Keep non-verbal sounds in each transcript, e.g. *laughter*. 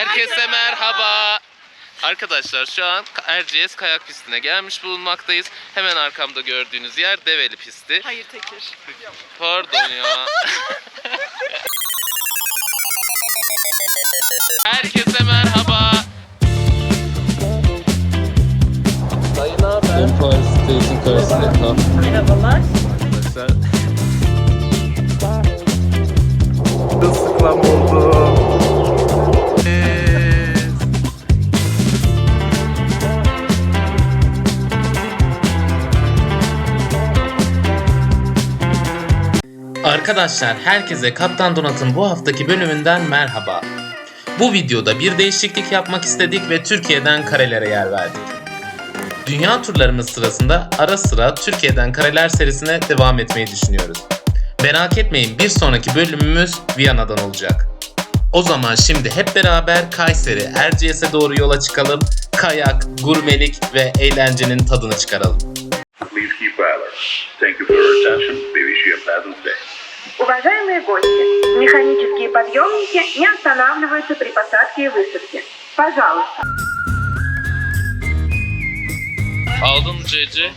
Herkese merhaba. Arkadaşlar şu an Erciyes kayak pistine gelmiş bulunmaktayız. Hemen arkamda gördüğünüz yer Develi pisti. Hayır Tekir. Pardon ya. Herkese merhaba. Dayı ne haber? Empire State'in karşısında. Merhabalar. Arkadaşlar. Islıklam oldu. Arkadaşlar herkese Kaptan Donat'ın bu haftaki bölümünden merhaba. Bu videoda bir değişiklik yapmak istedik ve Türkiye'den karelere yer verdik. Dünya turlarımız sırasında ara sıra Türkiye'den kareler serisine devam etmeyi düşünüyoruz. Merak etmeyin bir sonraki bölümümüz Viyana'dan olacak. O zaman şimdi hep beraber Kayseri, Erciyes'e doğru yola çıkalım. Kayak, gurmelik ve eğlencenin tadını çıkaralım. Please keep. Thank you for your attention. We wish you a pleasant day. Уважаемые гости, механические подъемники не останавливаются при посадке и высадке. Пожалуйста. Aldın mı CC?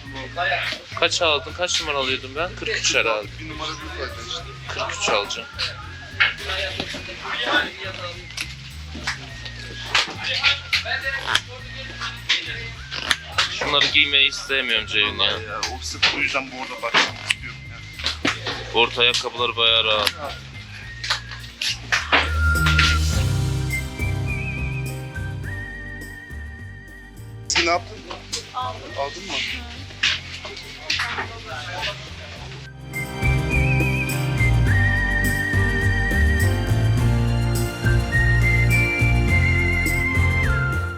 Kaç aldın? Kaç numara alıyordum ben? 43 herhalde. Bir numara büyük 43 alacağım. Şunları giymeyi hiç sevmiyorum Ceyhun ya. Ya, o sırf o yüzden bu arada ya. Orta ayakkabıları bayağı rahat. Ne yaptın? Aldım. Aldın mı?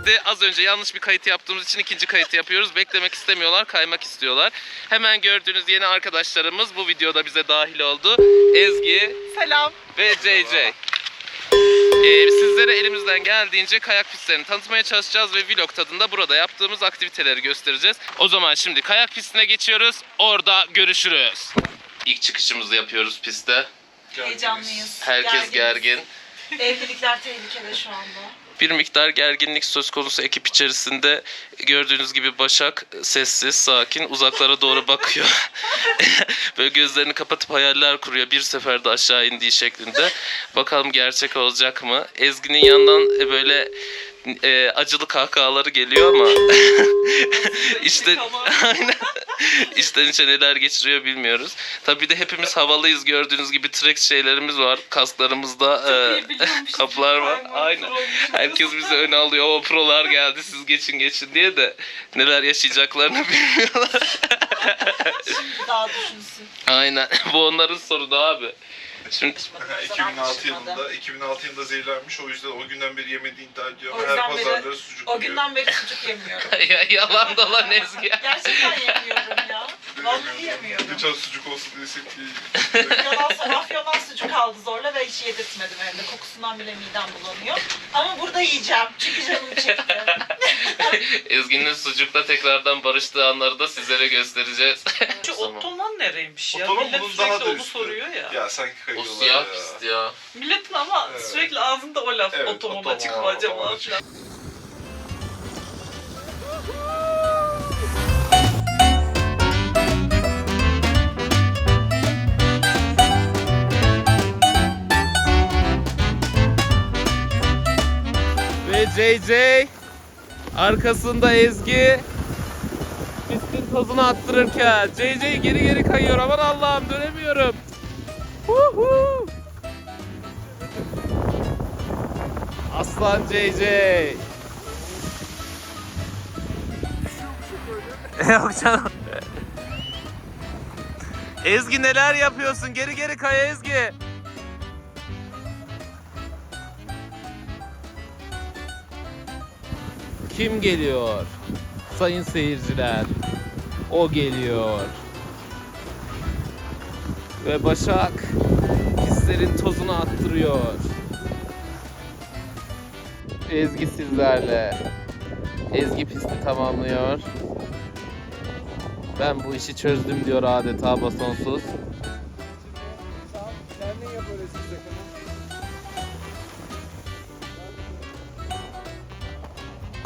De az önce yanlış bir kayıt yaptığımız için ikinci kayıtı yapıyoruz. Beklemek istemiyorlar, kaymak istiyorlar. Hemen gördüğünüz yeni arkadaşlarımız bu videoda bize dahil oldu. Ezgi Selam. ve JJ. Ee, sizlere elimizden geldiğince kayak pistlerini tanıtmaya çalışacağız ve vlog tadında burada yaptığımız aktiviteleri göstereceğiz. O zaman şimdi kayak pistine geçiyoruz. Orada görüşürüz. İlk çıkışımızı yapıyoruz piste. Heyecanlıyız. Herkes gergin. *laughs* Evlilikler tehlikede şu anda. Bir miktar gerginlik söz konusu ekip içerisinde. Gördüğünüz gibi Başak sessiz, sakin, uzaklara doğru bakıyor. *laughs* Böyle gözlerini kapatıp hayaller kuruyor bir seferde aşağı indiği şeklinde. Bakalım gerçek olacak mı? Ezgi'nin yandan e, böyle e, acılı kahkahaları geliyor ama *laughs* işte *laughs* aynen içten içe neler geçiriyor bilmiyoruz. Tabii de hepimiz havalıyız gördüğünüz gibi trek şeylerimiz var. Kasklarımızda e, *laughs* kaplar var. Aynen. Herkes bizi öne alıyor. O prolar geldi siz geçin geçin diye de neler yaşayacaklarını bilmiyorlar. Daha düşünsün. Aynen. Bu onların sorunu abi. Şimdi 2006 yılında, 2006 yılında zehirlenmiş. O yüzden o günden beri yemediğini iddia ediyor. O Her yüzden beri- pazarları sucuk O yiyor. günden beri sucuk yemiyorum. *laughs* ya, yalan dolan Ezgi. Gerçekten yemiyorum ya. Vallahi yemiyorum. Lütfen sucuk olsun desek diye. Yalan sonra Afyon'dan sucuk aldı zorla ve hiç yedirtmedim evde. Kokusundan bile midem bulanıyor. Ama burada yiyeceğim. Çünkü canım çekti. *laughs* Ezgi'nin sucukla tekrardan barıştığı anları da sizlere göstereceğiz. Şu Tamam. ottoman nereymiş ya? Otoman Millet bunun sürekli daha da onu üstü. soruyor ya. Ya sanki O kayıyorlar siyah ya. pist ya. Milletin ama Evet. sürekli ağzında o laf Evet, otoman otoman, açık mı acaba? otoman açık. falan. JJ arkasında Ezgi pistin tozunu attırırken JJ geri geri kayıyor aman Allah'ım dönemiyorum. Huhu. Aslan JJ. *laughs* Yok canım. Ezgi neler yapıyorsun? Geri geri kay Ezgi. Kim geliyor? Sayın seyirciler. O geliyor. Ve Başak pislerin tozunu attırıyor. Ezgi sizlerle. Ezgi pisti tamamlıyor. Ben bu işi çözdüm diyor adeta basonsuz.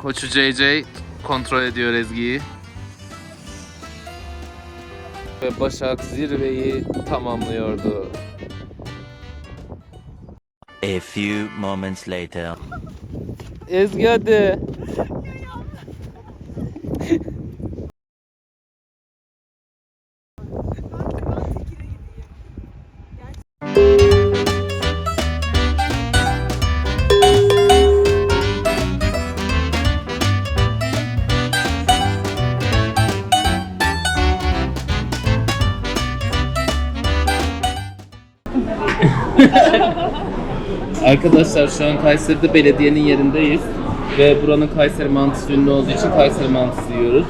Koçu JJ kontrol ediyor Ezgi'yi. Ve Başak zirveyi tamamlıyordu. A few moments later. Ezgi hadi. *laughs* Arkadaşlar şu an Kayseri'de belediyenin yerindeyiz. Ve buranın Kayseri mantısı ünlü olduğu için Kayseri mantısı yiyoruz.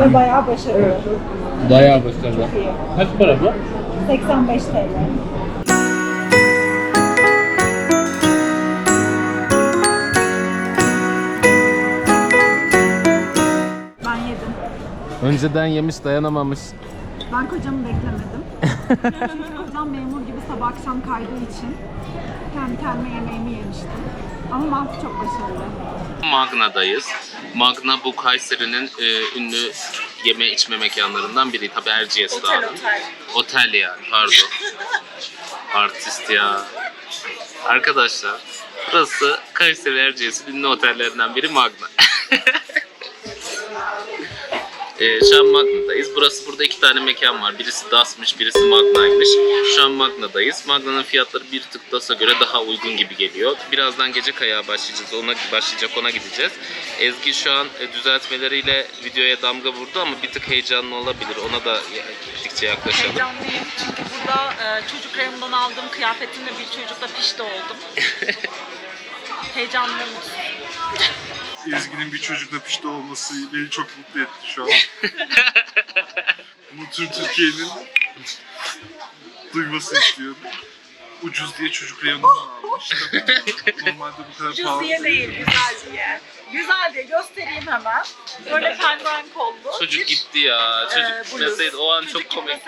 Ve bayağı başarılı. Bayağı başarılı. Kaç para bu? 85 TL. Ben yedim. Önceden yemiş dayanamamış. Ben kocamı beklemedim. *laughs* Kocam memur gibi sabah akşam kaydığı için kendi kendime yemeğimi yemiştim. Ama mantı çok başarılı. Magna'dayız. Magna bu Kayseri'nin e, ünlü yeme içme mekanlarından biri. Tabi Erciyes'te Otel abi. otel. Otel yani pardon. *laughs* Artist ya. Arkadaşlar burası Kayseri Erciyes'in ünlü otellerinden biri Magna. *laughs* Ee, şu an Magna'dayız. Burası burada iki tane mekan var. Birisi DAS'mış, birisi Magna'ymış. Şu an Magna'dayız. Magna'nın fiyatları bir tık DAS'a göre daha uygun gibi geliyor. Birazdan gece kayağa başlayacağız. Ona başlayacak, ona gideceğiz. Ezgi şu an e, düzeltmeleriyle videoya damga vurdu ama bir tık heyecanlı olabilir. Ona da gittikçe yaklaşalım. Heyecanlıyım çünkü burada e, çocuk reyonundan aldığım kıyafetimle bir çocukla pişti oldum. *laughs* Heyecanlı mutluyum. Ezgi'nin bir çocukla pişti olması beni çok mutlu etti şu an. Bunu tüm Türkiye'nin duymasını istiyorum. Ucuz diye çocuk reyonundan almış. Normalde bu kadar Ucuz pahalı diye değil, güzel diye. Güzel diye göstereyim hemen. Böyle penguen kollu. Çocuk gitti ya. Çocuk Ee, bluz. gitmeseydi o an Çocuk çok komik.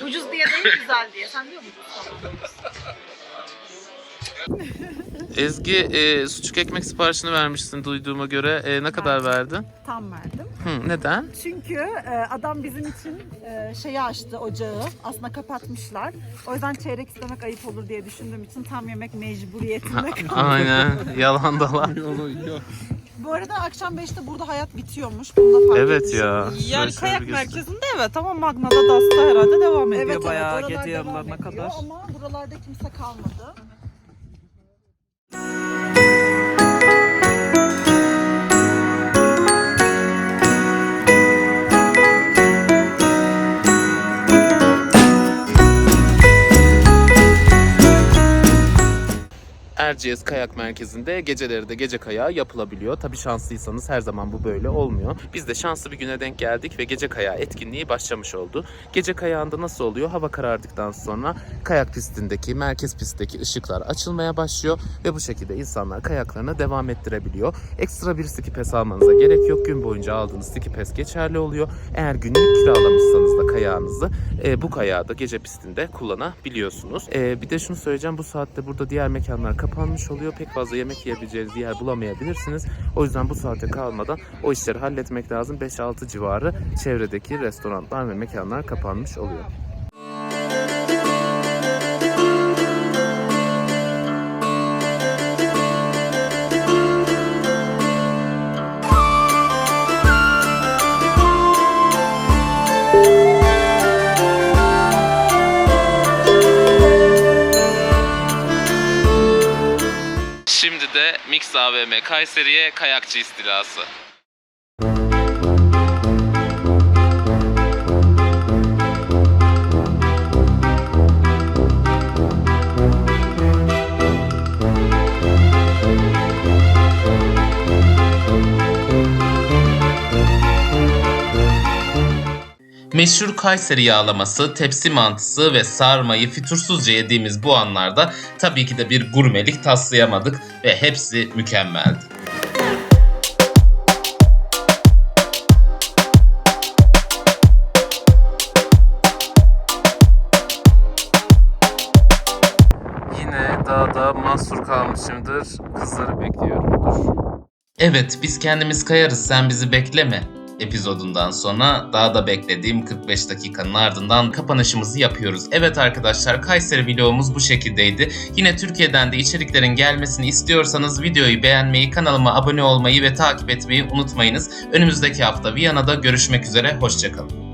Ucuz diye değil, güzel diye. Sen diyor musun? Ezgi e, sucuk ekmek siparişini vermişsin duyduğuma göre. E, ne kadar verdin? Tam verdim. Hı, neden? Çünkü e, adam bizim için e, şeyi açtı ocağı. Aslında kapatmışlar. O yüzden çeyrek istemek ayıp olur diye düşündüğüm için tam yemek mecburiyetinde kaldım. *laughs* Aynen. Yalan dolan. *laughs* Bu arada akşam 5'te burada hayat bitiyormuş. Bunu da fark Evet etmişim. ya. Yani Şöyle kayak bir göster- merkezinde evet ama Magna'da Das'ta herhalde devam ediyor bayağı oralar gece devam yarılarına ediyor kadar. Ama buralarda kimse kalmadı. Erciyes Kayak Merkezi'nde geceleri de gece kayağı yapılabiliyor. Tabii şanslıysanız her zaman bu böyle olmuyor. Biz de şanslı bir güne denk geldik ve gece kayağı etkinliği başlamış oldu. Gece kayağında nasıl oluyor? Hava karardıktan sonra kayak pistindeki, merkez pistteki ışıklar açılmaya başlıyor ve bu şekilde insanlar kayaklarına devam ettirebiliyor. Ekstra bir ski pass almanıza gerek yok. Gün boyunca aldığınız ski pass geçerli oluyor. Eğer günlük kiralamışsanız da kayağınızı e, bu kayağı da gece pistinde kullanabiliyorsunuz. E, bir de şunu söyleyeceğim bu saatte burada diğer mekanlar kapanmış oluyor. Pek fazla yemek yiyebileceğiniz yer bulamayabilirsiniz. O yüzden bu saate kalmadan o işleri halletmek lazım. 5-6 civarı çevredeki restoranlar ve mekanlar kapanmış oluyor. De Mix AVM Kayseri'ye kayakçı istilası. Meşhur Kayseri yağlaması, tepsi mantısı ve sarmayı fütursuzca yediğimiz bu anlarda tabii ki de bir gurmelik taslayamadık ve hepsi mükemmeldi. Yine dağda mahsur kalmışım dakikadır kızları bekliyorum. Evet biz kendimiz kayarız sen bizi bekleme epizodundan sonra daha da beklediğim 45 dakikanın ardından kapanışımızı yapıyoruz. Evet arkadaşlar Kayseri vlogumuz bu şekildeydi. Yine Türkiye'den de içeriklerin gelmesini istiyorsanız videoyu beğenmeyi, kanalıma abone olmayı ve takip etmeyi unutmayınız. Önümüzdeki hafta Viyana'da görüşmek üzere, hoşçakalın.